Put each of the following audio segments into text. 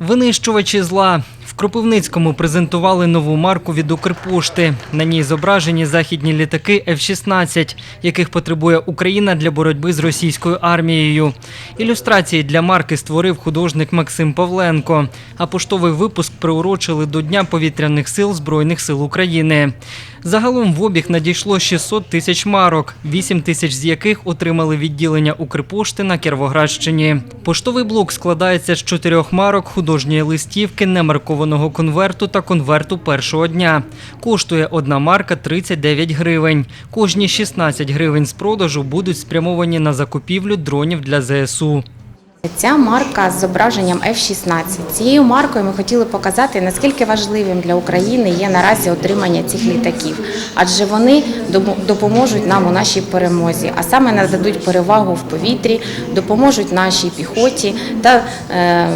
Винищувачі зла. Кропивницькому презентували нову марку від Укрпошти. На ній зображені західні літаки F-16, яких потребує Україна для боротьби з російською армією. Ілюстрації для марки створив художник Максим Павленко. А поштовий випуск приурочили до Дня повітряних сил Збройних сил України. Загалом в обіг надійшло 600 тисяч марок, 8 тисяч з яких отримали відділення Укрпошти на Кіровоградщині. Поштовий блок складається з чотирьох марок, художньої листівки, немаркованого конверту та конверту першого дня. Коштує одна марка 39 гривень. Кожні 16 гривень з продажу будуть спрямовані на закупівлю дронів для ЗСУ. Ця марка з зображенням F-16. Цією маркою ми хотіли показати, наскільки важливим для України є наразі отримання цих літаків, адже вони допоможуть нам у нашій перемозі, а саме нададуть перевагу в повітрі, допоможуть нашій піхоті та е,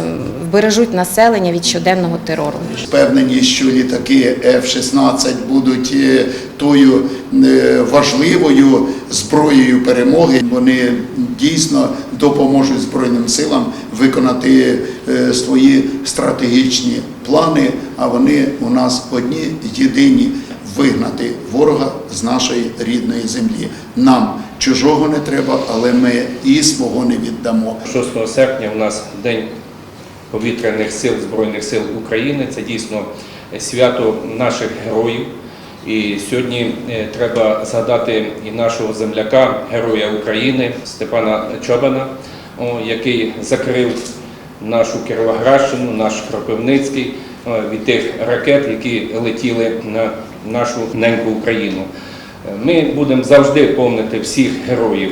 вбережуть населення від щоденного терору. Впевнені, що літаки F-16 будуть е, тою е, важливою зброєю перемоги. Вони дійсно допоможуть Збройним силам виконати е, свої стратегічні плани, а вони у нас одні єдині вигнати ворога з нашої рідної землі. Нам чужого не треба, але ми і свого не віддамо. 6 серпня у нас День повітряних сил Збройних сил України. Це дійсно свято наших героїв. І сьогодні е, треба згадати і нашого земляка, героя України Степана Чобана, який закрив нашу Кіровоградщину, наш Кропивницький від тих ракет, які летіли на нашу неньку Україну. Ми будемо завжди помнити всіх героїв.